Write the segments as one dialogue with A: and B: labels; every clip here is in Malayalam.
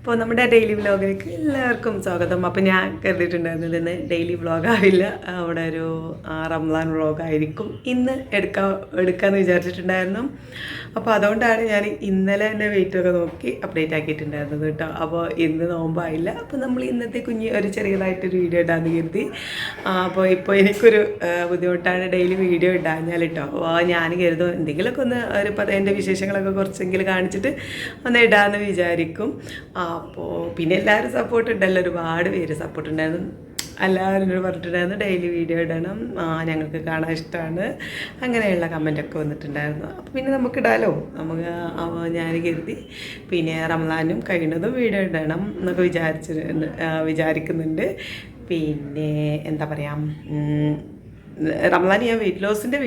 A: അപ്പോൾ നമ്മുടെ ഡെയിലി വ്ലോഗിലേക്ക് എല്ലാവർക്കും സ്വാഗതം. അപ്പോൾ ഞാൻ കരുതിയിട്ടുണ്ടായിരുന്നത് ഇന്ന് ഡെയിലി വ്ലോഗാവില്ല അവിടെ ഒരു ആ, റംസാൻ വ്ലോഗായിരിക്കും ഇന്ന് എടുക്കാൻ എടുക്കാമെന്ന് വിചാരിച്ചിട്ടുണ്ടായിരുന്നു. അപ്പോൾ അതുകൊണ്ടാണ് ഞാൻ ഇന്നലെ എന്റെ വെയിറ്റൊക്കെ നോക്കി അപ്ഡേറ്റ് ആക്കിയിട്ടുണ്ടായിരുന്നത് കേട്ടോ. അപ്പോൾ ഇന്ന് നോമ്പായില്ല. അപ്പോൾ നമ്മൾ ഇന്നത്തെ കുഞ്ഞ് ഒരു ചെറിയതായിട്ടൊരു വീഡിയോ ഇടാന്ന് കരുതി. അപ്പോൾ ഇപ്പോൾ എനിക്കൊരു ബുദ്ധിമുട്ടാണ് ഡെയിലി വീഡിയോ ഇടാഞ്ഞാൽ കേട്ടോ. അപ്പോൾ ഞാൻ കരുതും എന്തെങ്കിലുമൊക്കെ ഒന്ന് ഒരു എന്റെ വിശേഷങ്ങളൊക്കെ കുറച്ചെങ്കിലും കാണിച്ചിട്ട് ഒന്ന് ഇടാമെന്ന് വിചാരിക്കും. അപ്പോൾ പിന്നെ എല്ലാവരും സപ്പോർട്ട് ഉണ്ടല്ലോ ഒരുപാട് പേര് സപ്പോർട്ട് ഉണ്ടായിരുന്നു. എല്ലാവരും പറഞ്ഞിട്ടുണ്ടായിരുന്നു ഡെയിലി വീഡിയോ ഇടണം. ഞങ്ങൾക്ക് കാണാൻ ഇഷ്ടമാണ് അങ്ങനെയുള്ള കമന്റൊക്കെ വന്നിട്ടുണ്ടായിരുന്നു. അപ്പോൾ പിന്നെ നമുക്ക് ഇടാലോ? നമുക്ക് ഞാൻ കരുതി. പിന്നെ റംലാനും കഴിയുന്നതും വീഡിയോ ഇടണം എന്നൊക്കെ വിചാരിച്ചിട്ടുണ്ട് വിചാരിക്കുന്നുണ്ട്. പിന്നെ എന്താ പറയുക റംലാൻ ഞാൻ വെയിറ്റ് ലോസിന്റെ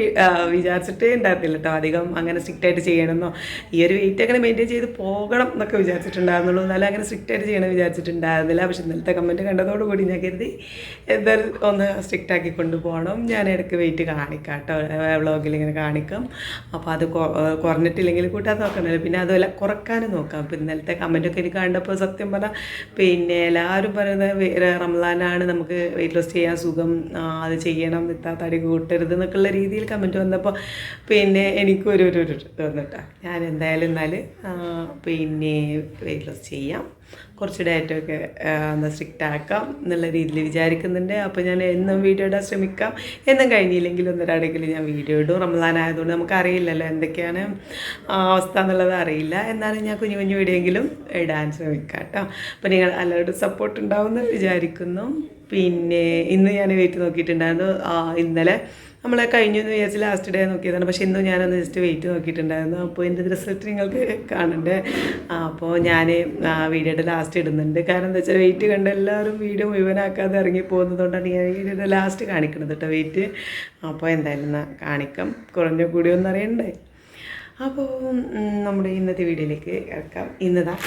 A: വിചാരിച്ചിട്ടേ ഉണ്ടായിരുന്നില്ല കേട്ടോ അധികം അങ്ങനെ സ്ട്രിക്റ്റ് ആയിട്ട് ചെയ്യണമെന്നോ. ഈ ഒരു വെയിറ്റ് അങ്ങനെ മെയിന്റെയിൻ ചെയ്ത് പോകണം എന്നൊക്കെ വിചാരിച്ചിട്ടുണ്ടായിരുന്നുള്ളൂ. എന്നാലും അങ്ങനെ സ്ട്രിക്റ്റ് ആയിട്ട് ചെയ്യണം വിചാരിച്ചിട്ടുണ്ടായിരുന്നില്ല. പക്ഷെ ഇന്നലത്തെ കമന്റ് കണ്ടതോടുകൂടി ഞാൻ കരുതി എന്തായാലും ഒന്ന് സ്ട്രിക്റ്റ് ആക്കി കൊണ്ടുപോകണം. ഞാൻ ഇടയ്ക്ക് വെയിറ്റ് കാണിക്കാം കേട്ടോ വ്ളോഗിൽ ഇങ്ങനെ കാണിക്കും. അപ്പോൾ അത് കുറഞ്ഞിട്ടില്ലെങ്കിൽ കൂട്ടാൻ നോക്കണമല്ലോ. പിന്നെ അതുപോലെ കുറക്കാനും നോക്കാം. അപ്പോൾ ഇന്നലത്തെ കമന്റൊക്കെ എനിക്ക് കണ്ടപ്പോൾ സത്യം പറഞ്ഞാൽ പിന്നെ എല്ലാവരും പറയുന്നത് റംലാനാണ് നമുക്ക് വെയിറ്റ് ലോസ് ചെയ്യാൻ സുഖം അത് ചെയ്യണം ഇത്താ തടി കൂട്ടരുത് എന്നൊക്കെയുള്ള രീതിയിൽ കമന്റ് വന്നപ്പോൾ പിന്നെ എനിക്കും ഒരു ഒരു തോന്നിട്ടാ. ഞാൻ എന്തായാലും എന്നാൽ പിന്നെ വെയിറ്റ് ലോസ് ചെയ്യാം. കുറച്ച് ഡയറ്റൊക്കെ എന്താ സ്ട്രിക്റ്റ് ആക്കാം എന്നുള്ള രീതിയിൽ വിചാരിക്കുന്നുണ്ട്. അപ്പോൾ ഞാൻ എന്നും വീഡിയോ ഇടാൻ ശ്രമിക്കാം. എന്നും കഴിഞ്ഞില്ലെങ്കിൽ ഒന്നൊരാടെങ്കിലും ഞാൻ വീഡിയോ ഇടും. റംസാൻ ആയതുകൊണ്ട് നമുക്ക് അറിയില്ലല്ലോ എന്തൊക്കെയാണ് അവസ്ഥ എന്നുള്ളത് അറിയില്ല. എന്നാലും ഞാൻ കുഞ്ഞു കുഞ്ഞു വീഡിയോ എങ്കിലും ഇടാൻ ശ്രമിക്കാം കേട്ടോ. അപ്പോൾ നിങ്ങൾ എല്ലാവരുടെ സപ്പോർട്ട് ഉണ്ടാവുമെന്ന് വിചാരിക്കുന്നു. പിന്നെ ഇന്ന് ഞാൻ വെയിറ്റ് നോക്കിയിട്ടുണ്ടായിരുന്നു. ഇന്നലെ നമ്മൾ കഴിഞ്ഞു എന്ന് വിചാരിച്ച് ലാസ്റ്റ് ഡേ നോക്കിയതാണ്. പക്ഷേ ഇന്നും ഞാനൊന്ന് ജസ്റ്റ് വെയിറ്റ് നോക്കിയിട്ടുണ്ടായിരുന്നു. അപ്പോൾ എന്റെ റിസൾട്ട് നിങ്ങൾക്ക് കാണണ്ടേ? അപ്പോൾ ഞാൻ വീഡിയോയുടെ ലാസ്റ്റ് ഇടുന്നുണ്ട്. കാരണം എന്താ വെച്ചാൽ വെയിറ്റ് കണ്ട് എല്ലാവരും വീഡിയോ മുഴുവനാക്കാതെ ഇറങ്ങി പോകുന്നതുകൊണ്ടാണ് ഞാൻ വീഡിയോയുടെ ലാസ്റ്റ് കാണിക്കുന്നത് കേട്ടോ വെയിറ്റ്. അപ്പോൾ എന്തായാലും കാണിക്കാം. കുറഞ്ഞ കൂടിയൊന്നും അറിയണ്ടേ? അപ്പോൾ നമ്മുടെ ഇന്നത്തെ വീഡിയോയിലേക്ക് ഇറക്കാം ഇന്നതാ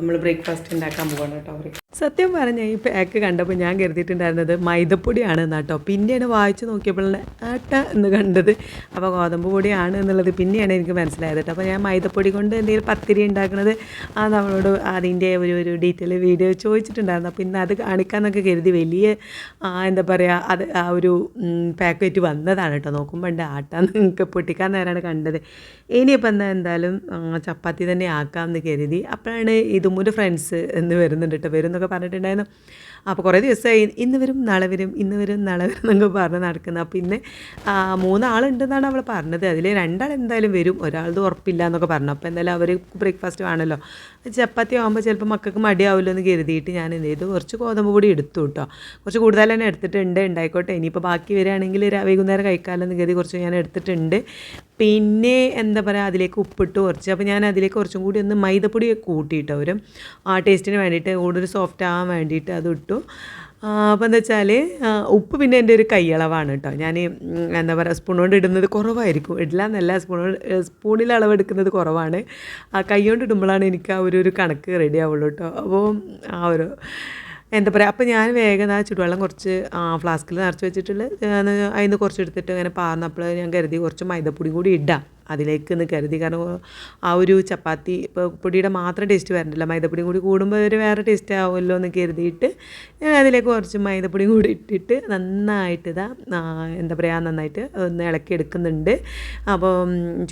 A: നമ്മൾ ബ്രേക്ക്ഫാസ്റ്റ് ഉണ്ടാക്കാൻ പോകണം കേട്ടോ. സത്യം പറഞ്ഞാൽ ഈ പാക്ക് കണ്ടപ്പോൾ ഞാൻ കരുതിയിട്ടുണ്ടായിരുന്നത് മൈദപ്പൊടിയാണ് എന്നാട്ടോ. പിന്നെയാണ് വായിച്ച് നോക്കിയപ്പോഴാണ് ആട്ട എന്ന് കണ്ടത്. അപ്പോൾ ഗോതമ്പ് പൊടിയാണ് എന്നുള്ളത് പിന്നെയാണ് എനിക്ക് മനസ്സിലായത് അപ്പോൾ ഞാൻ മൈദപ്പൊടി കൊണ്ട് എന്തെങ്കിലും പത്തിരി ഉണ്ടാക്കുന്നത് ആ നമ്മളോട് അതിന്റെ ഒരു ഒരു ഡീറ്റെയിൽ വീഡിയോ ചോദിച്ചിട്ടുണ്ടായിരുന്നു. അപ്പോൾ ഇന്ന് അത് കാണിക്കാമെന്നൊക്കെ കരുതി വലിയ എന്താ പറയുക അത് ആ ഒരു പാക്കറ്റ് വന്നതാണ് കേട്ടോ. നോക്കുമ്പോൾ ഉണ്ട് ആട്ട നിങ്ങൾക്ക് പൊട്ടിക്കാൻ നേരമാണ് കണ്ടത്. ഇനിയിപ്പോൾ എന്താ എന്തായാലും ചപ്പാത്തി തന്നെ ആക്കാമെന്ന് കരുതി. അപ്പോഴാണ് ഇതും ഒരു ഫ്രണ്ട്സ് എന്ന് വരുന്നുണ്ട് കേട്ടോ. വരും എന്നൊക്കെ പറഞ്ഞിട്ടുണ്ടായിരുന്നു. അപ്പോൾ കുറേ ദിവസമായി ഇന്ന് വരും നാളെ വരും ഇന്ന് വരും നാളെ വരും എന്നൊക്കെ പറഞ്ഞ് നടക്കുന്നത് അപ്പോൾ ഇന്ന് മൂന്നാളുണ്ടെന്നാണ് അവൾ പറഞ്ഞത്. അതിൽ രണ്ടാൾ എന്തായാലും വരും. ഒരാളത് ഉറപ്പില്ല എന്നൊക്കെ പറഞ്ഞു. അപ്പോൾ എന്തായാലും അവർ ബ്രേക്ക്ഫാസ്റ്റ് ആണല്ലോ ചപ്പാത്തി ആകുമ്പോൾ ചിലപ്പോൾ മക്കൾക്ക് മടിയാവില്ലോ എന്ന് കരുതിയിട്ട് ഞാൻ എന്ത് ചെയ്തു? കുറച്ച് ഗോതമ്പ് പൊടി എടുത്തു കേട്ടോ കുറച്ച് കൂടുതൽ തന്നെ എടുത്തിട്ടുണ്ട് ഉണ്ടായിക്കോട്ടെ. ഇനിയിപ്പോൾ ബാക്കി വരികയാണെങ്കിൽ വൈകുന്നേരം കഴിക്കാമല്ലോ കരുതി കുറച്ച് ഞാൻ എടുത്തിട്ടുണ്ട്. പിന്നെ എന്താ പറയുക അതിലേക്ക് ഉപ്പിട്ട് കുറച്ച്. അപ്പോൾ ഞാൻ അതിലേക്ക് കുറച്ചും കൂടി ഒന്ന് മൈദപ്പൊടി കൂട്ടിയിട്ടോ ഒരു ആ ടേസ്റ്റിന് വേണ്ടിയിട്ട് കൂടുതൽ സോഫ്റ്റ് ആവാൻ വേണ്ടിയിട്ട് അത് ഇട്ടു. അപ്പോൾ എന്താ വെച്ചാൽ ഉപ്പ് പിന്നെ എന്റെ ഒരു കൈയളവാണ് കേട്ടോ ഞാൻ എന്താ പറയുക സ്പൂൺ കൊണ്ട് ഇടുന്നത് കുറവായിരിക്കും. ഇടില്ല എന്നല്ല സ്പൂൺ സ്പൂണിൽ അളവെടുക്കുന്നത് കുറവാണ്. ആ കൈ കൊണ്ട് ഇടുമ്പോഴാണ് എനിക്ക് ആ ഒരു ഒരു കണക്ക് റെഡി ആവുള്ളൂ കേട്ടോ അപ്പോൾ ആ ഒരു എന്താ പറയുക അപ്പോൾ ഞാൻ വേഗം ആ ചുടുവെള്ളം കുറച്ച് ഫ്ലാസ്കിൽ നിറച്ച് വെച്ചിട്ടുള്ള അതിൽ നിന്ന് കുറച്ച് എടുത്തിട്ട് അങ്ങനെ പാർന്നപ്പോൾ ഞാൻ കരുതി കുറച്ച് മൈദപ്പൊടി കൂടി ഇടാം. അതിലേക്ക് എന്ന് കരുതി. കാരണം ആ ഒരു ചപ്പാത്തി പൊടിയുടെ മാത്രം ടേസ്റ്റ് വരണ്ടല്ലോ. മൈദപ്പൊടിയും കൂടി കൂടുമ്പോൾ ഒരു വേറെ ടേസ്റ്റ് ആവുമല്ലോ എന്ന് കരുതിയിട്ട് അതിലേക്ക് കുറച്ച് മൈദപ്പൊടിയും കൂടി ഇട്ടിട്ട് നന്നായിട്ട് ഇതാ എന്താ പറയുക നന്നായിട്ട് ഒന്ന് ഇളക്കി എടുക്കുന്നുണ്ട് അപ്പോൾ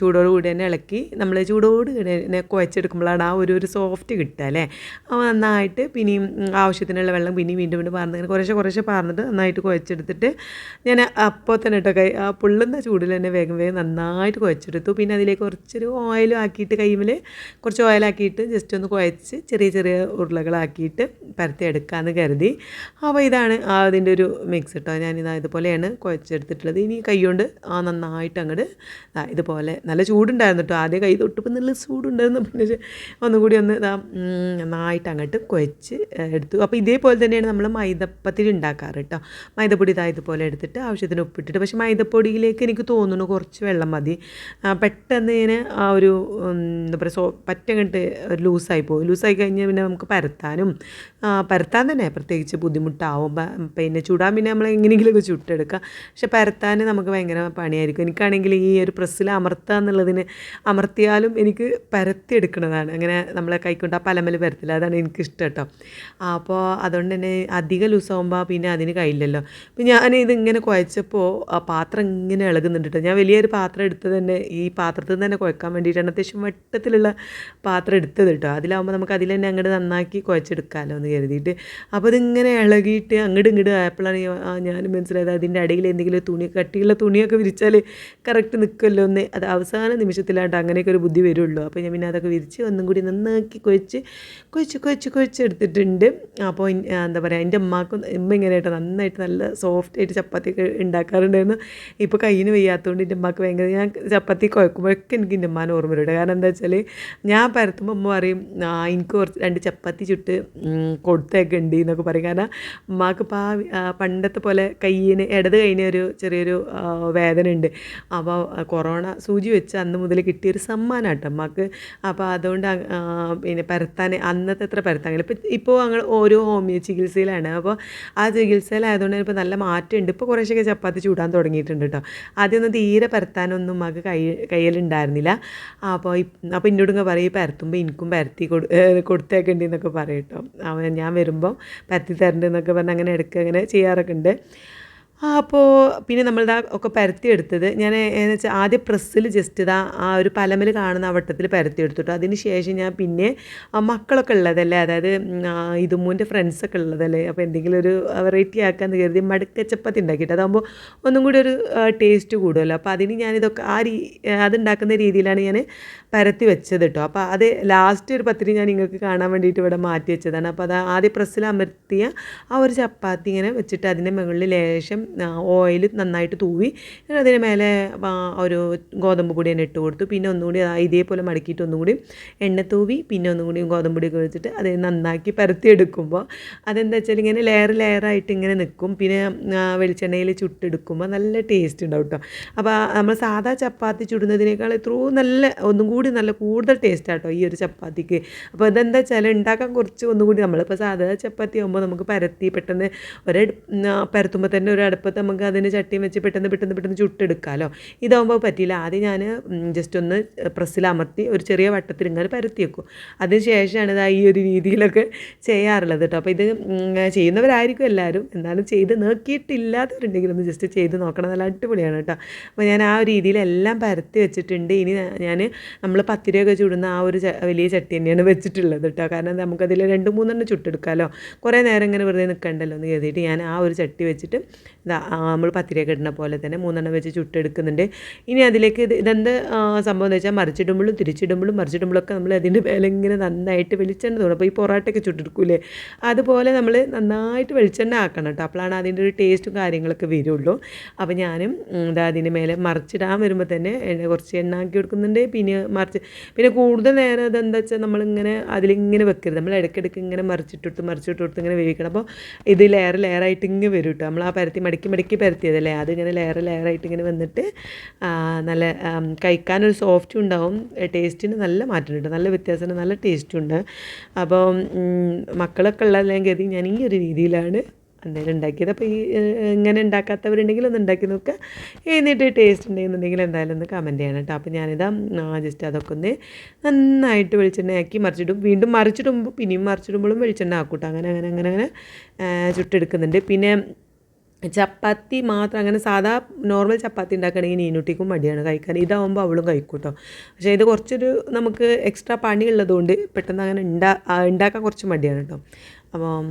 A: ചൂടോട് കൂടി തന്നെ ഇളക്കി നമ്മൾ ചൂടോട് കൂടി തന്നെ കുഴച്ചെടുക്കുമ്പോഴാണ് ആ ഒരു ഒരു സോഫ്റ്റ് കിട്ടുക അല്ലേ? അപ്പോൾ നന്നായിട്ട് പിന്നെയും ആവശ്യത്തിനുള്ള വെള്ളം പിന്നെയും വീണ്ടും വീണ്ടും പാർന്നിങ്ങനെ കുറേശ്ശെ കുറേശ്ശെ പാർന്നിട്ട് നന്നായിട്ട് കുഴച്ചെടുത്തിട്ട് ഞാൻ അപ്പോൾ തന്നെ കേട്ടോ കൈ ആ പുള്ളുന്ന ചൂടിൽ തന്നെ വേഗം വേഗം നന്നായിട്ട് കുഴച്ചെടുത്തു പിന്നെ അതിലേക്ക് കുറച്ചൊരു ഓയിൽ ആക്കിയിട്ട് കൈമിൽ കുറച്ച് ഓയിലാക്കിയിട്ട് ജസ്റ്റ് ഒന്ന് കുഴച്ച് ചെറിയ ചെറിയ ഉരുളകളാക്കിയിട്ട് പരത്തി എടുക്കാമെന്ന് കരുതി. അപ്പോൾ ഇതാണ് ആ അതിന്റെ ഒരു മിക്സ് കേട്ടോ ഞാനിതാ ഇതുപോലെയാണ് കുഴച്ചെടുത്തിട്ടുള്ളത്. ഇനി കൈ കൊണ്ട് ആ നന്നായിട്ട് അങ്ങോട്ട് ആ ഇതുപോലെ നല്ല ചൂടുണ്ടായിരുന്നു കേട്ടോ ആദ്യം കൈ തൊട്ടപ്പോൾ നല്ല ചൂടുണ്ടായിരുന്നു. പിന്നെ ഒന്നുകൂടി ഒന്ന് ഇതാ നന്നായിട്ട് അങ്ങോട്ട് കുഴച്ച് എടുത്തു. അപ്പോൾ ഇതേപോലെ തന്നെയാണ് നമ്മൾ മൈദപ്പത്തിൽ ഉണ്ടാക്കാറ് കേട്ടോ മൈദപ്പൊടി ഇതാ ഇതുപോലെ എടുത്തിട്ട് ആവശ്യത്തിന് ഉപ്പിട്ടിട്ട്. പക്ഷേ മൈദപ്പൊടിയിലേക്ക് എനിക്ക് തോന്നുന്നു കുറച്ച് വെള്ളം മതി. പെട്ടെന്ന് ഇങ്ങനെ ആ ഒരു എന്താ പറയുക സോ പറ്റങ്ങട്ട് ലൂസായി പോകും ലൂസായി കഴിഞ്ഞാൽ പിന്നെ നമുക്ക് പരത്താനും പരത്താൻ തന്നെ പ്രത്യേകിച്ച് ബുദ്ധിമുട്ടാവും. പിന്നെ ചൂടാൻ പിന്നെ നമ്മൾ എങ്ങനെയെങ്കിലുമൊക്കെ ചുട്ടെടുക്കുക പക്ഷെ പരത്താൻ നമുക്ക് ഭയങ്കര പണിയായിരിക്കും. എനിക്കാണെങ്കിൽ ഈ ഒരു പ്രസ്സിൽ അമർത്തുക എന്നുള്ളതിന് അമർത്തിയാലും എനിക്ക് പരത്തിയെടുക്കുന്നതാണ് അങ്ങനെ നമ്മളെ കൈക്കൊണ്ട് ആ പലമൽ പരത്തില്ല. അതാണ് എനിക്കിഷ്ടം കേട്ടോ അപ്പോൾ അതുകൊണ്ട് തന്നെ അധികം ലൂസാകുമ്പോൾ പിന്നെ അതിന് കഴിയില്ലല്ലോ. അപ്പം ഞാൻ ഇതിങ്ങനെ കുഴച്ചപ്പോൾ ആ പാത്രം ഇങ്ങനെ ഇളകുന്നുണ്ട് കേട്ടോ ഞാൻ വലിയൊരു പാത്രം എടുത്തത് തന്നെ ഈ പാത്രത്തിൽ നിന്ന് തന്നെ കുഴക്കാൻ വേണ്ടിയിട്ടാണ് അത്യാവശ്യം വട്ടത്തിലുള്ള പാത്രം എടുത്തത് കേട്ടോ അതിലാവുമ്പോൾ നമുക്ക് അതിൽ തന്നെ അങ്ങോട്ട് നന്നാക്കി കുഴച്ചെടുക്കാമല്ലോ എന്ന് കരുതിയിട്ട്. അപ്പോൾ ഇതിങ്ങനെ ഇളകിയിട്ട് അങ്ങോട്ട് ഇങ്ങോട്ട് ആയപ്പോഴാണ് ഞാൻ- മനസ്സിലായത് അതിന്റെ ഇടയിൽ എന്തെങ്കിലും തുണി കട്ടിയുള്ള തുണിയൊക്കെ വിരിച്ചാൽ കറക്റ്റ് നിൽക്കുമല്ലോ എന്ന്. അത് അവസാന നിമിഷത്തിലാണ്ട് അങ്ങനെയൊക്കെ ഒരു ബുദ്ധി വരുള്ളൂ. അപ്പോൾ ഞാൻ പിന്നെ അതൊക്കെ വിരിച്ച് ഒന്നും കൂടി നന്നാക്കി കൊഴിച്ച് കൊഴിച്ച് കൊഴിച്ച് കൊഴിച്ചെടുത്തിട്ടുണ്ട് അപ്പോൾ എന്താ പറയുക എന്റെ ഉമ്മാക്കും ഉമ്മ ഇങ്ങനെ ആയിട്ട് നന്നായിട്ട് നല്ല സോഫ്റ്റ് ആയിട്ട് ചപ്പാത്തിയൊക്കെ ഉണ്ടാക്കാറുണ്ടായിരുന്നു. ഇപ്പോൾ കയ്യിന് വയ്യാത്തതുകൊണ്ട് എന്റെ അമ്മയ്ക്ക് ഭയങ്കര ഞാൻ ചപ്പാത്തി കുഴക്കുമ്പോഴൊക്കെ എനിക്ക് എന്റെ ഉമ്മാനെ ഓർമ്മ വരും. കാരണം എന്താ വെച്ചാൽ ഞാൻ പരത്തുമ്പോൾ അമ്മ പറയും എനിക്ക് കുറച്ച് രണ്ട് ചപ്പാത്തി ചുട്ട് ഉം, കൊടുത്തേക്ക് ഉണ്ട് എന്നൊക്കെ പറയും. കാരണം ഉമ്മാക്ക് ഇപ്പോൾ ആ പണ്ടത്തെ പോലെ കയ്യിന് ഇടത് കൈയിന് ഒരു ചെറിയൊരു വേദന ഉണ്ട് അപ്പോൾ കൊറോണ സൂചി വെച്ച് അന്ന് മുതൽ കിട്ടിയൊരു സമ്മാനം കേട്ടോ അമ്മയ്ക്ക് അപ്പോൾ അതുകൊണ്ട് പിന്നെ പരത്താൻ അന്നത്തെ അത്ര പരത്താൻ ഇപ്പം ഇപ്പോൾ ഞങ്ങൾ ഓരോ ഹോമിയോ ചികിത്സയിലാണ് അപ്പോൾ ആ ചികിത്സയിലായതുകൊണ്ട് ഇപ്പോൾ നല്ല മാറ്റമുണ്ട്. ഇപ്പോൾ കുറേശ്ശൊക്കെ ചപ്പാത്തി ചൂടാൻ തുടങ്ങിയിട്ടുണ്ട് കേട്ടോ. ആദ്യമൊന്നും തീരെ പരത്താനൊന്നും മക്ക് കൈ കയ്യിലുണ്ടായിരുന്നില്ല. അപ്പോൾ അപ്പോൾ എന്നോടിങ്ങ പറയും പരത്തുമ്പോൾ എനിക്കും പരത്തി കൊടു കൊടുത്തേക്കുണ്ടെന്നൊക്കെ പറയും കേട്ടോ. അവൻ ഞാൻ വരുമ്പം പരത്തി തരണ്ടെന്നൊക്കെ പറഞ്ഞ് അങ്ങനെ എടുക്കുക അങ്ങനെ ചെയ്യാറൊക്കെ ഉണ്ട്. അപ്പോൾ പിന്നെ നമ്മൾ നമ്മളിതാ ഒക്കെ പരത്തി എടുത്തത് ഞാൻ എന്ന് വെച്ചാൽ ആദ്യം പ്രസ്സിൽ ജസ്റ്റ് ഇതാ ആ ഒരു പലമൽ കാണുന്ന വട്ടത്തിൽ പരത്തി എടുത്തിട്ടു അതിന് ശേഷം ഞാൻ പിന്നെ മക്കളൊക്കെ ഉള്ളതല്ലേ? അതായത് ഇതുമൂന്റെ ഫ്രണ്ട്സൊക്കെ ഉള്ളതല്ലേ? അപ്പോൾ എന്തെങ്കിലും ഒരു വെറൈറ്റി ആക്കാന്ന് കരുതി മടുക്ക ചപ്പാത്തി ഉണ്ടാക്കിയിട്ട്. അതാകുമ്പോൾ ഒന്നും കൂടി ഒരു ടേസ്റ്റ് കൂടുമല്ലോ അപ്പോൾ അതിന് ഞാനിതൊക്കെ ആ രീ അതുണ്ടാക്കുന്ന രീതിയിലാണ് ഞാൻ പരത്തി വെച്ചത് കേട്ടോ അപ്പോൾ അത് ലാസ്റ്റ് ഒരു പത്തിരി ഞാൻ നിങ്ങൾക്ക് കാണാൻ വേണ്ടിയിട്ട് ഇവിടെ മാറ്റി വെച്ചതാണ്. അപ്പോൾ അത് ആദ്യം പ്രസ്സിൽ അമർത്തിയ ആ ഒരു ചപ്പാത്തി ഇങ്ങനെ വെച്ചിട്ട് അതിന്റെ മുകളിൽ ലേശം ഓയിൽ നന്നായിട്ട് തൂവി അതിന് മേലെ ഒരു ഗോതമ്പ് പൊടി തന്നെ ഇട്ട് കൊടുത്തു. പിന്നെ ഒന്നുകൂടി ഇതേപോലെ മടക്കിയിട്ട് ഒന്നും കൂടി എണ്ണ തൂവി പിന്നെ ഒന്നും കൂടി ഗോതമ്പ് പൊടിയൊക്കെ വെച്ചിട്ട് അത് നന്നാക്കി പരത്തിയെടുക്കുമ്പോൾ അതെന്താ വെച്ചാൽ ഇങ്ങനെ ലെയർ ലെയറായിട്ട് ഇങ്ങനെ നിൽക്കും. പിന്നെ വെളിച്ചെണ്ണയിൽ ചുട്ടെടുക്കുമ്പോൾ നല്ല ടേസ്റ്റ് ഉണ്ടാവും കേട്ടോ അപ്പോൾ നമ്മൾ സാധാ ചപ്പാത്തി ചുടുന്നതിനേക്കാൾ എത്രയോ നല്ല ഒന്നും കൂടി നല്ല കൂടുതൽ ടേസ്റ്റ് ആട്ടോ ഈ ഒരു ചപ്പാത്തിക്ക്. അപ്പോൾ ഇതെന്താ വെച്ചാൽ ഉണ്ടാക്കാൻ കുറച്ച് ഒന്നുകൂടി നമ്മളിപ്പോൾ സാധാ ചപ്പാത്തി ആകുമ്പോൾ നമുക്ക് പരത്തി പെട്ടെന്ന് ഒരു പരത്തുമ്പോൾ തന്നെ ഒരു അടുപ്പത്ത് നമുക്ക് അതിന് ചട്ടിയും വെച്ച് പെട്ടെന്ന് പെട്ടെന്ന് പെട്ടെന്ന് ചുട്ടെടുക്കാമല്ലോ ഇതാകുമ്പോൾ പറ്റിയില്ല ആദ്യം ഞാൻ ജസ്റ്റ് ഒന്ന് പ്രസ്സിൽ അമർത്തി ഒരു ചെറിയ വട്ടത്തിൽ ഇങ്ങനെ പരത്തി വെക്കും. അതിന് ശേഷമാണ് ഇതാ ഈ ഒരു രീതിയിലൊക്കെ ചെയ്യാറുള്ളത് കേട്ടോ അപ്പോൾ ഇത് ചെയ്യുന്നവരായിരിക്കും എല്ലാവരും. എന്നാലും ചെയ്ത് നോക്കിയിട്ടില്ലാത്തവരുണ്ടെങ്കിൽ ഒന്ന് ജസ്റ്റ് ചെയ്ത് നോക്കണം. നല്ല അടിപൊളിയാണ് കേട്ടോ അപ്പോൾ ഞാൻ ആ രീതിയിലെല്ലാം പരത്തി വെച്ചിട്ടുണ്ട്. ഇനി ഞാൻ നമ്മൾ പത്തിരയൊക്കെ ചുടുന്ന ആ ഒരു വലിയ ചട്ടി തന്നെയാണ് വെച്ചിട്ടുള്ളത് കേട്ടോ കാരണം നമുക്കതിൽ രണ്ട് മൂന്നെണ്ണം ചുട്ടെടുക്കാമല്ലോ കുറേ നേരം ഇങ്ങനെ വെറുതെ നിൽക്കണ്ടല്ലോ എന്ന് കരുതിയിട്ട് ഞാൻ ആ ഒരു ചട്ടി വെച്ചിട്ട് നമ്മൾ പത്തിരിയൊക്കെ ഇടുന്ന പോലെ തന്നെ മൂന്നെണ്ണം വെച്ച് ചുട്ടെടുക്കുന്നുണ്ട്. ഇനി അതിലേക്ക് ഇത് ഇതെന്ത് സംഭവം എന്ന് വെച്ചാൽ മറിച്ചിടുമ്പോഴും തിരിച്ചിടുമ്പോഴും മറിച്ചിടുമ്പോഴൊക്കെ നമ്മൾ അതിന്റെ മേലെ ഇങ്ങനെ നന്നായിട്ട് വെളിച്ചെണ്ണ തോന്നും അപ്പോൾ ഈ പൊറോട്ടയൊക്കെ ചുട്ടെടുക്കൂലേ? അതുപോലെ നമ്മൾ നന്നായിട്ട് വെളിച്ചെണ്ണ ആക്കണം കേട്ടോ അപ്പോഴാണ് അതിന്റെ ഒരു ടേസ്റ്റും കാര്യങ്ങളൊക്കെ വരുള്ളൂ. അപ്പോൾ ഞാനും എന്താ അതിന്റെ മേലെ മറിച്ചിടാൻ വരുമ്പോൾ തന്നെ കുറച്ച് എണ്ണ ആക്കി കൊടുക്കുന്നുണ്ട്. പിന്നെ മറിച്ച് പിന്നെ കൂടുതൽ നേരം അതെന്താ വെച്ചാൽ നമ്മളിങ്ങനെ അതിലിങ്ങനെ വെക്കരുത്. നമ്മൾ ഇടയ്ക്കിടയ്ക്ക് ഇങ്ങനെ മറിച്ചിട്ടിട്ട് മറിച്ചിട്ട് കൊടുത്ത് ഇങ്ങനെ വേവിക്കണം. അപ്പോൾ ഇത് ലെയർ ലെയറായിട്ട് ഇങ്ങനെ വരും കേട്ടോ നമ്മൾ ആ പരത്തി മടക്കി മടക്കി പരത്തിയതല്ലേ? അതിങ്ങനെ ലെയർ ലെയറായിട്ട് ഇങ്ങനെ വന്നിട്ട് നല്ല കഴിക്കാനൊരു സോഫ്റ്റും ഉണ്ടാവും. ടേസ്റ്റിന് നല്ല മാറ്റമുണ്ട് നല്ല വ്യത്യാസമുണ്ട്. നല്ല ടേസ്റ്റും ഉണ്ട്. അപ്പോൾ മക്കളൊക്കെ ഉള്ളതെങ്കിൽ ഞാൻ ഈ ഒരു രീതിയിലാണ് എന്തായാലും ഉണ്ടാക്കിയത്. അപ്പോൾ ഈ ഇങ്ങനെ ഉണ്ടാക്കാത്തവരുണ്ടെങ്കിൽ ഒന്ന് ഉണ്ടാക്കി നോക്കുക എന്നിട്ട് ടേസ്റ്റ് ഉണ്ടെന്നുണ്ടെങ്കിൽ എന്തായാലും ഒന്ന് കമന്റ് ചെയ്യണം കേട്ടോ. അപ്പോൾ ഞാനിതാ ജസ്റ്റ് അതൊക്കെ ഒന്ന് നന്നായിട്ട് വെളിച്ചെണ്ണയാക്കി മറിച്ചിടും. വീണ്ടും മറിച്ചിടുമ്പോൾ പിന്നെയും മറിച്ചിടുമ്പോഴും വെളിച്ചെണ്ണ ആക്കൂട്ടോ അങ്ങനെ അങ്ങനെ അങ്ങനെ അങ്ങനെ ചുട്ടെടുക്കുന്നുണ്ട്. പിന്നെ ചപ്പാത്തി മാത്രം അങ്ങനെ സാധാ നോർമൽ ചപ്പാത്തി ഉണ്ടാക്കുകയാണെങ്കിൽ നീനുട്ടിക്കും മടിയാണ്. കഴിക്കാൻ ഇതാവുമ്പോൾ അവളും കഴിക്കും കേട്ടോ പക്ഷേ ഇത് കുറച്ചൊരു നമുക്ക് എക്സ്ട്രാ പണി ഉള്ളതുകൊണ്ട് പെട്ടെന്ന് അങ്ങനെ ഉണ്ടാ ഉണ്ടാക്കാൻ കുറച്ച് മടിയാണ് കേട്ടോ അപ്പം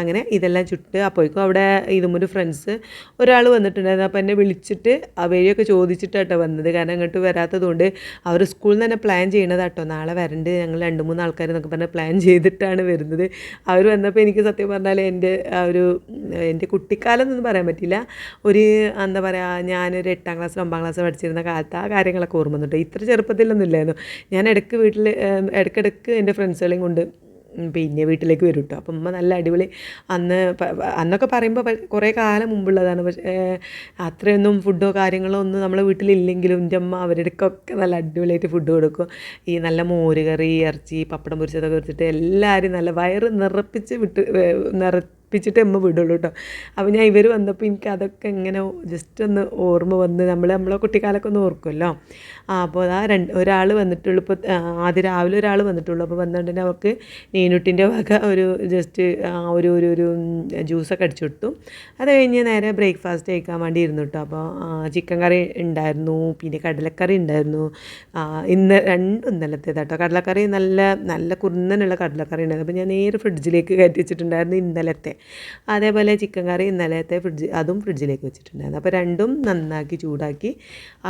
A: അങ്ങനെ ഇതെല്ലാം ചുട്ട് അപ്പോഴേക്കും അവിടെ ഇതുമൊരു ഫ്രണ്ട്സ് ഒരാൾ വന്നിട്ടുണ്ടായിരുന്നു. അപ്പോൾ എന്നെ വിളിച്ചിട്ട് വഴിയൊക്കെ ചോദിച്ചിട്ടാട്ടോ വന്നത്. കാരണം അങ്ങോട്ട് വരാത്തതുകൊണ്ട് അവർ സ്കൂളിൽ നിന്ന് തന്നെ പ്ലാൻ ചെയ്യണതാട്ടോ. നാളെ വരണ്ട് ഞങ്ങൾ രണ്ട് മൂന്ന് ആൾക്കാർ എന്നൊക്കെ പറഞ്ഞ് പ്ലാൻ ചെയ്തിട്ടാണ് വരുന്നത്. അവർ വന്നപ്പോൾ എനിക്ക് സത്യം പറഞ്ഞാൽ എന്റെ ആ ഒരു എന്റെ കുട്ടിക്കാലം എന്നൊന്നും പറയാൻ പറ്റില്ല ഒരു എന്താ പറയുക ഞാനൊരു എട്ടാം ക്ലാസ്സിൽ ഒമ്പതാം ക്ലാസ്സിൽ പഠിച്ചിരുന്ന കാലത്ത് ആ കാര്യങ്ങളൊക്കെ ഓർമ്മ വന്നിട്ടോ ഇത്ര ചെറുപ്പത്തിലൊന്നും ഇല്ലായിരുന്നു. ഞാൻ ഇടയ്ക്ക് വീട്ടിൽ ഇടയ്ക്കിടയ്ക്ക് എന്റെ ഫ്രണ്ട്സുകളെയും കൊണ്ട് പിന്നെ വീട്ടിലേക്ക് വരും കേട്ടോ അപ്പം ഉമ്മ നല്ല അടിപൊളി അന്ന് അന്നൊക്കെ പറയുമ്പോൾ കുറേ കാലം മുമ്പുള്ളതാണ്. പക്ഷേ അത്രയൊന്നും ഫുഡോ കാര്യങ്ങളോ ഒന്നും നമ്മളെ വീട്ടിലില്ലെങ്കിലും എന്റെ അമ്മ അവരുടെക്കൊക്കെ നല്ല അടിപൊളിയായിട്ട് ഫുഡ് കൊടുക്കും. ഈ നല്ല മോരുകറി ഇറച്ചി പപ്പടം പൊരിച്ചതൊക്കെ വെച്ചിട്ട് എല്ലാവരും നല്ല വയറ് നിറപ്പിച്ച് വിട്ട് ഏഹ്, നിറപ്പിച്ചിട്ട് എമ്മ വിടുള്ളൂ കേട്ടോ അപ്പോൾ ഞാൻ ഇവർ വന്നപ്പോൾ എനിക്ക് അതൊക്കെ ഇങ്ങനെ ജസ്റ്റ് ഒന്ന് ഓർമ്മ വന്ന് നമ്മൾ നമ്മളെ കുട്ടിക്കാലൊക്കെ ഒന്ന് ഓർക്കുമല്ലോ അപ്പോൾ ആ രണ്ട് ഒരാൾ വന്നിട്ടുള്ളൂ ഇപ്പോൾ ആദ്യ രാവിലെ ഒരാൾ വന്നിട്ടുള്ളൂ. അപ്പോൾ വന്നിട്ടുണ്ടെങ്കിൽ അവർക്ക് നീനുട്ടിന്റെ വക ഒരു ജസ്റ്റ് ഒരു ഒരു ഒരു ജ്യൂസൊക്കെ അടിച്ചു കൊടുത്തു. അത് കഴിഞ്ഞ് നേരെ ബ്രേക്ക്ഫാസ്റ്റ് കഴിക്കാൻ വേണ്ടി ഇരുന്നു കേട്ടോ അപ്പോൾ ചിക്കൻ കറി ഉണ്ടായിരുന്നു പിന്നെ കടലക്കറി ഉണ്ടായിരുന്നു. ഇന്ന് രണ്ടും ഇന്നലത്തേതാട്ടോ കടലക്കറി നല്ല നല്ല കുറുന്നനുള്ള കടലക്കറി ഉണ്ടായിരുന്നു. അപ്പോൾ ഞാൻ നേരെ ഫ്രിഡ്ജിലേക്ക് കയറ്റി വെച്ചിട്ടുണ്ടായിരുന്നു ഇന്നലത്തെ. അതേപോലെ ചിക്കൻ കറി ഇന്നലത്തെ ഫ്രിഡ്ജ് അതും ഫ്രിഡ്ജിലേക്ക് വെച്ചിട്ടുണ്ടായിരുന്നു. അപ്പോൾ രണ്ടും നന്നാക്കി ചൂടാക്കി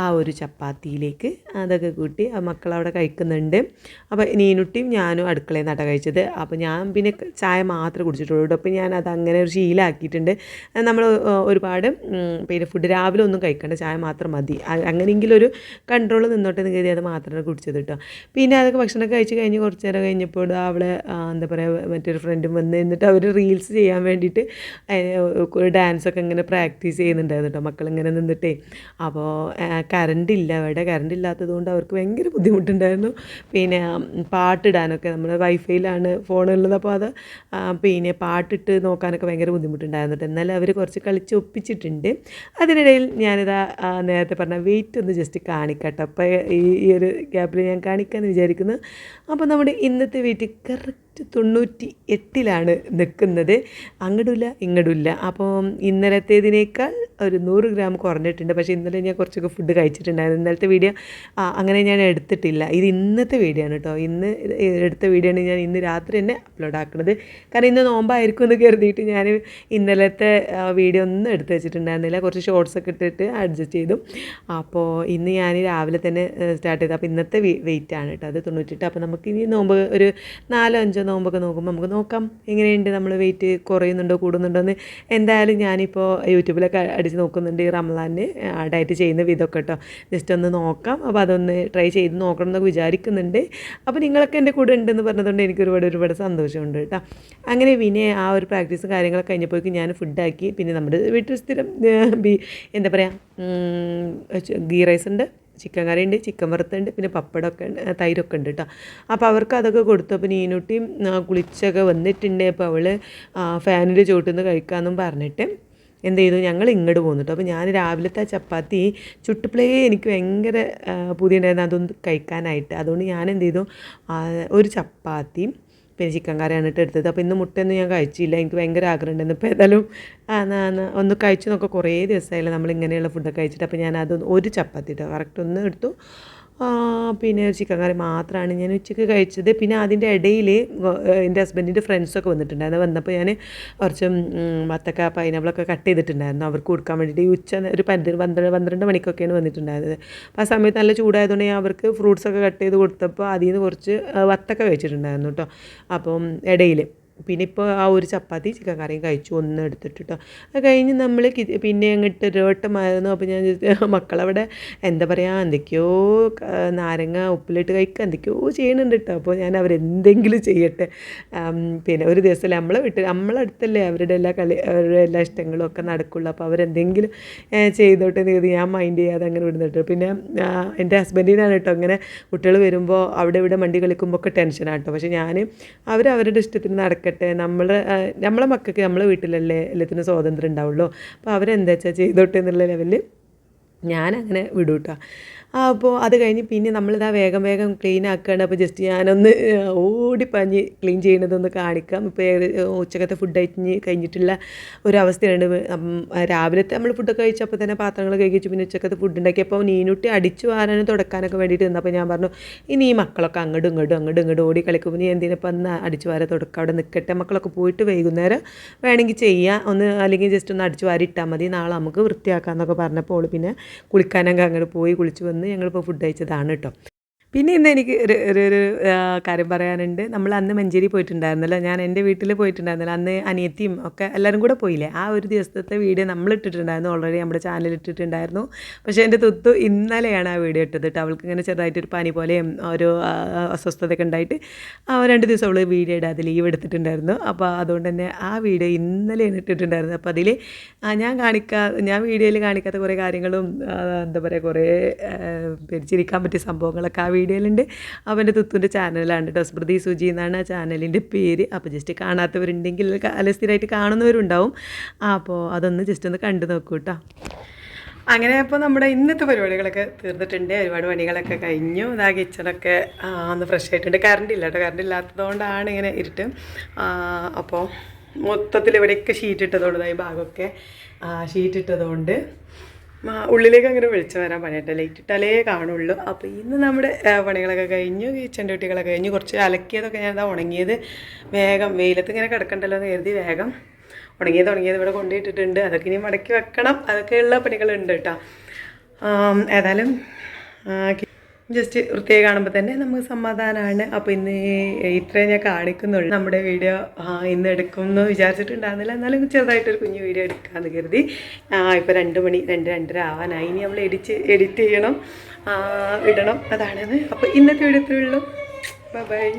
A: ആ ഒരു ചപ്പാത്തിയിലേക്ക് അതൊക്കെ കൂട്ടി ആ മക്കളവിടെ കഴിക്കുന്നുണ്ട്. അപ്പോൾ നീനുട്ടിയും ഞാനും അടുക്കളയിൽ നട്ട കഴിച്ചത്. അപ്പോൾ ഞാൻ പിന്നെ ചായ മാത്രമേ കുടിച്ചിട്ടുള്ളൂ അപ്പോൾ ഞാൻ അത് അങ്ങനെ ഒരു ശീലമാക്കിയിട്ടുണ്ട് നമ്മൾ ഒരുപാട് പിന്നെ ഫുഡ് രാവിലെ ഒന്നും കഴിക്കേണ്ട. ചായ മാത്രം മതി. അങ്ങനെയെങ്കിലും ഒരു കൺട്രോൾ നിന്നോട്ടെ എന്ന് കരുതി അത് മാത്രമേ കുടിച്ചത് കേട്ടോ. പിന്നെ അതൊക്കെ ഭക്ഷണമൊക്കെ കഴിച്ച് കഴിഞ്ഞ് കുറച്ച് നേരം കഴിഞ്ഞപ്പോൾ അവളെ എന്താ പറയുക മറ്റൊരു ഫ്രണ്ടും വന്ന് എന്നിട്ട് അവർ റീൽസ് ചെയ്യാൻ വേണ്ടിയിട്ട് ഡാൻസൊക്കെ ഇങ്ങനെ പ്രാക്ടീസ് ചെയ്യുന്നുണ്ടായിരുന്നു കേട്ടോ മക്കളിങ്ങനെ നിന്നിട്ടേ. അപ്പോൾ കറണ്ട് ഇല്ല അവിടെ. കറണ്ട് ഇല്ലാത്തത് കൊണ്ട് അവർക്ക് ഭയങ്കര ബുദ്ധിമുട്ടുണ്ടായിരുന്നു. പിന്നെ പാട്ടിടാനൊക്കെ നമ്മൾ വൈഫൈയിലാണ് ഫോണുള്ളത്. അപ്പോൾ അത് പിന്നെ പാട്ടിട്ട് നോക്കാനൊക്കെ ഭയങ്കര ബുദ്ധിമുട്ടുണ്ടായിരുന്നു കേട്ടോ എന്നാലും അവർ കുറച്ച് കളിച്ച് ഒപ്പിച്ചിട്ടുണ്ട്. അതിനിടയിൽ ഞാനിതാ നേരത്തെ പറഞ്ഞ വെയിറ്റ് ഒന്ന് ജസ്റ്റ് കാണിക്കട്ടെ. അപ്പോൾ ഈ ഒരു ഗ്യാപ്പിൽ ഞാൻ കാണിക്കാമെന്ന് വിചാരിക്കുന്നു. അപ്പോൾ നമ്മുടെ ഇന്നത്തെ വെയിറ്റ് കറക്റ്റ് തൊണ്ണൂറ്റി എട്ടിലാണ് നിൽക്കുന്നത്. അങ്ങടുമില്ല ഇങ്ങടുമില്ല അപ്പോൾ ഇന്നലത്തേതിനേക്കാൾ ഒരു നൂറ് ഗ്രാം കുറഞ്ഞിട്ടുണ്ട്. പക്ഷേ ഇന്നലെ ഞാൻ കുറച്ചൊക്കെ ഫുഡ് കഴിച്ചിട്ടുണ്ടായിരുന്നു. ഇന്നലത്തെ വീഡിയോ അങ്ങനെ ഞാൻ എടുത്തിട്ടില്ല. ഇത് ഇന്നത്തെ വീഡിയോ ആണ് കേട്ടോ ഇന്ന് എടുത്ത വീഡിയോ ആണ് ഞാൻ ഇന്ന് രാത്രി തന്നെ അപ്ലോഡ് ആക്കുന്നത് കാരണം ഇന്ന് നോമ്പായിരിക്കും എന്ന് കരുതിയിട്ട് ഞാൻ ഇന്നലത്തെ വീഡിയോ ഒന്നും എടുത്ത് വെച്ചിട്ടുണ്ടായിരുന്നില്ല. കുറച്ച് ഷോർട്സ് ഒക്കെ ഇട്ടിട്ട് അഡ്ജസ്റ്റ് ചെയ്തു. അപ്പോൾ ഇന്ന് ഞാൻ രാവിലെ തന്നെ സ്റ്റാർട്ട് ചെയ്തു. അപ്പോൾ ഇന്നത്തെ വെയിറ്റ് ആണ് കേട്ടോ അത് തൊണ്ണൂറ്റിട്ട് അപ്പോൾ നമുക്ക് ഇനി നോമ്പ് ഒരു നാലോ അഞ്ചോ നോമ്പൊക്കെ നോക്കുമ്പോൾ നമുക്ക് നോക്കാം. എങ്ങനെയുണ്ട് നമ്മൾ വെയിറ്റ് കുറയുന്നുണ്ടോ കൂടുന്നുണ്ടോ എന്ന്. എന്തായാലും ഞാനിപ്പോൾ യൂട്യൂബിലൊക്കെ അടിച്ച് നോക്കുന്നുണ്ട് ഈ റംലാന് ഡയറ്റ് ചെയ്യുന്ന വിധമൊക്കെ കേട്ടോ ജസ്റ്റ് ഒന്ന് നോക്കാം. അപ്പോൾ അതൊന്ന് ട്രൈ ചെയ്ത് നോക്കണം എന്നൊക്കെ വിചാരിക്കുന്നുണ്ട്. അപ്പോൾ നിങ്ങളൊക്കെ എന്റെ കൂടെ ഉണ്ടെന്ന് പറഞ്ഞതുകൊണ്ട് എനിക്ക് ഒരുപാട് ഒരുപാട് സന്തോഷമുണ്ട് കേട്ടോ അങ്ങനെ പിന്നെ ആ ഒരു പ്രാക്ടീസും കാര്യങ്ങളൊക്കെ കഴിഞ്ഞപ്പോഴേക്കും ഞാൻ ഫുഡാക്കി പിന്നെ നമ്മുടെ വീട്ടിൽ സ്ഥിരം എന്താ പറയുക ഗീ റൈസ് ഉണ്ട് ചിക്കൻ കറി ഉണ്ട് ചിക്കൻ വറുത്തുണ്ട് പിന്നെ പപ്പടമൊക്കെ ഉണ്ട് തൈരൊക്കെ ഉണ്ട് കേട്ടോ അപ്പോൾ അവർക്ക് അതൊക്കെ കൊടുത്തു. അപ്പോൾ നീനുട്ടിയും കുളിച്ചൊക്കെ വന്നിട്ടുണ്ട്. അപ്പോൾ അവൾ ഫാനിന്റെ ചോട്ടിൽ നിന്ന് കഴിക്കാമെന്നും പറഞ്ഞിട്ട് എന്ത് ചെയ്തു? ഞങ്ങൾ ഇങ്ങോട്ട് പോന്നു കേട്ടോ അപ്പോൾ ഞാൻ രാവിലത്തെ ചപ്പാത്തി ചുട്ടുപ്ലേ എനിക്ക് ഭയങ്കര പുതിയുണ്ടായിരുന്നു. അതൊന്ന് കഴിക്കാനായിട്ട്. അതുകൊണ്ട് ഞാൻ എന്ത് ചെയ്തു? ഒരു ചപ്പാത്തി പിന്നെ ചിക്കൻ കറിയാണ് ഇട്ട് എടുത്തത്. അപ്പോൾ ഇന്ന് മുട്ടയൊന്നും ഞാൻ കഴിച്ചില്ല. എനിക്ക് ഭയങ്കര ആഗ്രഹം ഉണ്ടായിരുന്നു ഇപ്പോൾ ഏതായാലും ഒന്ന് കഴിച്ചു നോക്കാം. കുറേ ദിവസമായില്ല നമ്മൾ ഇങ്ങനെയുള്ള ഫുഡൊക്കെ കഴിച്ചിട്ട്. അപ്പോൾ ഞാൻ അത് ഒരു ചപ്പാത്തി ഇട്ടോ. കറക്റ്റ് ഒന്ന് എടുത്തു. പിന്നെ ചിക്കൻ കറി മാത്രമാണ് ഞാൻ ഉച്ചയ്ക്ക് കഴിച്ചത്. പിന്നെ അതിന്റെ ഇടയിൽ എന്റെ ഹസ്ബൻഡിന്റെ ഫ്രണ്ട്സൊക്കെ വന്നിട്ടുണ്ടായിരുന്നു. വന്നപ്പോൾ ഞാൻ കുറച്ച് മത്തക്ക പൈനാപ്പിളൊക്കെ കട്ട് ചെയ്തിട്ടുണ്ടായിരുന്നു. അവർക്ക് കൊടുക്കാൻ വേണ്ടിയിട്ട്. ഉച്ച ഒരു പന്ത്രണ്ട് പന്ത്രണ്ട് പന്ത്രണ്ട് മണിക്കൊക്കെയാണ് വന്നിട്ടുണ്ടായിരുന്നത്. അപ്പോൾ ആ സമയത്ത് നല്ല ചൂടായതുകൊണ്ട് ഞാൻ അവർക്ക് ഫ്രൂട്ട്സൊക്കെ കട്ട് ചെയ്ത് കൊടുത്തപ്പോൾ അതിൽ നിന്ന് കുറച്ച് വത്തക്ക കഴിച്ചിട്ടുണ്ടായിരുന്നു കേട്ടോ. അപ്പം ഇടയിൽ പിന്നെ ഇപ്പോൾ ആ ഒരു ചപ്പാത്തി ചിക്കൻ കറിയും കഴിച്ചു ഒന്ന് എടുത്തിട്ട് കേട്ടോ അത് കഴിഞ്ഞ് നമ്മൾ പിന്നെ അങ്ങോട്ട് ഒരു വട്ടമായിരുന്നു അപ്പോൾ ഞാൻ മക്കളവിടെ എന്താ പറയുക എന്തൊക്കെയോ നാരങ്ങ ഉപ്പിലിട്ട് കഴിക്കുക എന്തൊക്കെയോ ചെയ്യണുണ്ട് കേട്ടോ അപ്പോൾ ഞാൻ അവരെന്തെങ്കിലും ചെയ്യട്ടെ. പിന്നെ ഒരു ദിവസം നമ്മളെ വീട്ടിൽ നമ്മളെ അടുത്തല്ലേ അവരുടെ എല്ലാ കളി അവരുടെ എല്ലാ ഇഷ്ടങ്ങളും ഒക്കെ നടക്കുള്ളൂ. അപ്പോൾ അവരെന്തെങ്കിലും ചെയ്തോട്ടെ എന്ന് കരുതി ഞാൻ മൈൻഡ് ചെയ്യാതെ അങ്ങനെ വിടുന്നുണ്ട്. പിന്നെ എന്റെ ഹസ്ബൻഡിനാണ് കേട്ടോ അങ്ങനെ കുട്ടികൾ വരുമ്പോൾ അവിടെ ഇവിടെ മണ്ടി കളിക്കുമ്പോൾ ഒക്കെ ടെൻഷനാണ് കേട്ടോ പക്ഷേ ഞാൻ അവർ അവരുടെ ഇഷ്ടത്തിന് നടക്കട്ടെ നമ്മൾ നമ്മളെ മക്കൾക്ക് നമ്മളെ വീട്ടിലല്ലേ എല്ലാത്തിനും സ്വാതന്ത്ര്യം ഉണ്ടാവുള്ളൂ. അപ്പോൾ അവരെന്താ വെച്ചാൽ ചെയ്തോട്ടെ എന്നുള്ള ലെവലിൽ ഞാനങ്ങനെ വിടൂട്ടോ. അപ്പോൾ അത് കഴിഞ്ഞ് പിന്നെ നമ്മളിതാ വേഗം വേഗം ക്ലീൻ ആക്കുകയാണ് അപ്പോൾ ജസ്റ്റ് ഞാനൊന്ന് ഓടിപ്പഞ്ഞ് ക്ലീൻ ചെയ്യണതൊന്ന് കാണിക്കാം. ഇപ്പോൾ ഉച്ചക്കത്തെ ഫുഡ് കഴിഞ്ഞ് കഴിഞ്ഞിട്ടുള്ള അവസ്ഥയാണ് രാവിലത്തെ നമ്മൾ ഫുഡൊക്കെ കഴിച്ചപ്പോൾ തന്നെ പാത്രങ്ങൾ കഴിച്ചു പിന്നെ ഉച്ചക്കത്തെ ഫുഡ് ഉണ്ടാക്കിയപ്പോൾ നീനുട്ടി അടിച്ചു വാരാനും തുടക്കാനൊക്കെ വേണ്ടിയിട്ട് നിന്നപ്പോൾ ഞാൻ പറഞ്ഞു ഇനി ഈ മക്കളൊക്കെ അങ്ങോട്ടും ഇങ്ങോട്ടും അങ്ങോട്ടും ഇങ്ങോട്ടും ഓടി കളിക്കുമ്പോൾ നീ എന്തിനപ്പം ഒന്ന് അടിച്ചു വാര തുടക്കം? അവിടെ നിൽക്കട്ടെ മക്കളൊക്കെ പോയിട്ട് വൈകുന്നേരം വേണമെങ്കിൽ ചെയ്യാം. ഒന്ന് അല്ലെങ്കിൽ ജസ്റ്റ് ഒന്ന് അടിച്ചു വാരി ഇട്ടാൽ മതി. നാളെ നമുക്ക് വൃത്തിയാക്കാമെന്നൊക്കെ പറഞ്ഞപ്പോൾ പിന്നെ കുളിക്കാനൊക്കെ അങ്ങോട്ട് പോയി കുളിച്ച് വന്ന് ഞങ്ങളിപ്പോൾ ഫുഡ് കഴിച്ചതാണ് കേട്ടോ പിന്നെ ഇന്ന് എനിക്ക് ഒരു ഒരു കാര്യം പറയാനുണ്ട്. നമ്മൾ അന്ന് മഞ്ചേരി പോയിട്ടുണ്ടായിരുന്നല്ലോ. ഞാൻ എന്റെ വീട്ടിൽ പോയിട്ടുണ്ടായിരുന്നല്ലോ. അന്ന് അനിയത്തിയും ഒക്കെ എല്ലാവരും കൂടെ പോയില്ലേ? ആ ഒരു ദിവസത്തെ വീഡിയോ നമ്മൾ ഇട്ടിട്ടുണ്ടായിരുന്നു. ഓൾറെഡി നമ്മുടെ ചാനൽ ഇട്ടിട്ടുണ്ടായിരുന്നു. പക്ഷേ എന്റെ തുത്തു ഇന്നലെയാണ് ആ വീഡിയോ ഇട്ടത് കേട്ടോ. അവൾക്ക് ഇങ്ങനെ ചെറുതായിട്ടൊരു പനി പോലെയും ഒരു അസ്വസ്ഥതയൊക്കെ ഉണ്ടായിട്ട് ആ രണ്ട് ദിവസം അവൾ വീഡിയോ ഇടാതെ ലീവ് എടുത്തിട്ടുണ്ടായിരുന്നു. അപ്പോൾ അതുകൊണ്ട് തന്നെ ആ വീഡിയോ ഇന്നലെയാണ് ഇട്ടിട്ടുണ്ടായിരുന്നത്. അപ്പോൾ അതിൽ ഞാൻ കാണിക്കാ ഞാൻ വീഡിയോയിൽ കാണിക്കാത്ത കുറേ കാര്യങ്ങളും എന്താ പറയുക കുറേ പിരിച്ചിരിക്കാൻ പറ്റിയ സംഭവങ്ങളൊക്കെ ആ വീഡിയോയിലുണ്ട്. അവന്റെ തുത്തുവിന്റെ ചാനലാണ് കേട്ടോ. സ്മൃതി സുജി എന്നാണ് ആ ചാനലിന്റെ പേര്. അപ്പോൾ ജസ്റ്റ് കാണാത്തവരുണ്ടെങ്കിൽ അല്ല സ്ഥിരമായിട്ട് കാണുന്നവരുണ്ടാവും. അപ്പോൾ അതൊന്ന് ജസ്റ്റ് ഒന്ന് കണ്ടു നോക്കൂ കേട്ടോ. അങ്ങനെ അപ്പോൾ നമ്മുടെ ഇന്നത്തെ പരിപാടികളൊക്കെ തീർന്നിട്ടുണ്ട്. ഒരുപാട് പണികളൊക്കെ കഴിഞ്ഞു. ഇതാ കിച്ചണൊക്കെ ഒന്ന് ഫ്രഷ് ആയിട്ടുണ്ട്. കറണ്ട് ഇല്ല കേട്ടോ. കറണ്ട് ഇല്ലാത്തതുകൊണ്ടാണ് ഇങ്ങനെ ഇരുട്ട്. അപ്പോൾ മൊത്തത്തിൽ ഇവിടെയൊക്കെ ഷീറ്റ് ഇട്ടതുകൊണ്ട് ഈ ഭാഗമൊക്കെ ഷീറ്റ് ഇട്ടതുകൊണ്ട് ഉള്ളിലേക്ക് അങ്ങനെ വെളിച്ചം വരാൻ പണിയിട്ട്. ലൈറ്റ് ഇട്ടാലേ കാണുള്ളൂ. അപ്പോൾ ഇന്ന് നമ്മുടെ പണികളൊക്കെ കഴിഞ്ഞു. കിച്ചൺ ഡ്യൂട്ടികളൊക്കെ കഴിഞ്ഞു. കുറച്ച് അലക്കിയതൊക്കെ ഞാൻ എന്താ ഉണങ്ങിയത്. വേഗം വെയിലത്ത് ഇങ്ങനെ കിടക്കണ്ടല്ലോ എന്ന് കരുതി വേഗം ഉണങ്ങിയത് ഉണങ്ങിയത് ഇവിടെ കൊണ്ടുപോയിട്ടിട്ടുണ്ട്. അതൊക്കെ ഇനി മടക്കി വെക്കണം. അതൊക്കെയുള്ള പണികളുണ്ട് കേട്ടോ. ഏതായാലും ജസ്റ്റ് വൃത്തിയായി കാണുമ്പോൾ തന്നെ നമുക്ക് സമാധാനമാണ് അപ്പോൾ ഇന്ന് ഇത്രയും ഞാൻ കാണിക്കുന്നുള്ളൂ. നമ്മുടെ വീഡിയോ ഇന്ന് എടുക്കുമെന്ന് വിചാരിച്ചിട്ടുണ്ടായിരുന്നില്ല. എന്നാലും ചെറുതായിട്ടൊരു കുഞ്ഞു വീഡിയോ എടുക്കാമെന്ന് കരുതി. ഇപ്പോൾ രണ്ട് മണി രണ്ട് രണ്ടര ആവാനായി. ഇനി നമ്മൾ എഡിറ്റ് എഡിറ്റ് ചെയ്യണം. ഇടണം. അതാണത്. അപ്പോൾ ഇന്നത്തെ വീഡിയോ ഇത്രയേ ഉള്ളൂ. ബൈ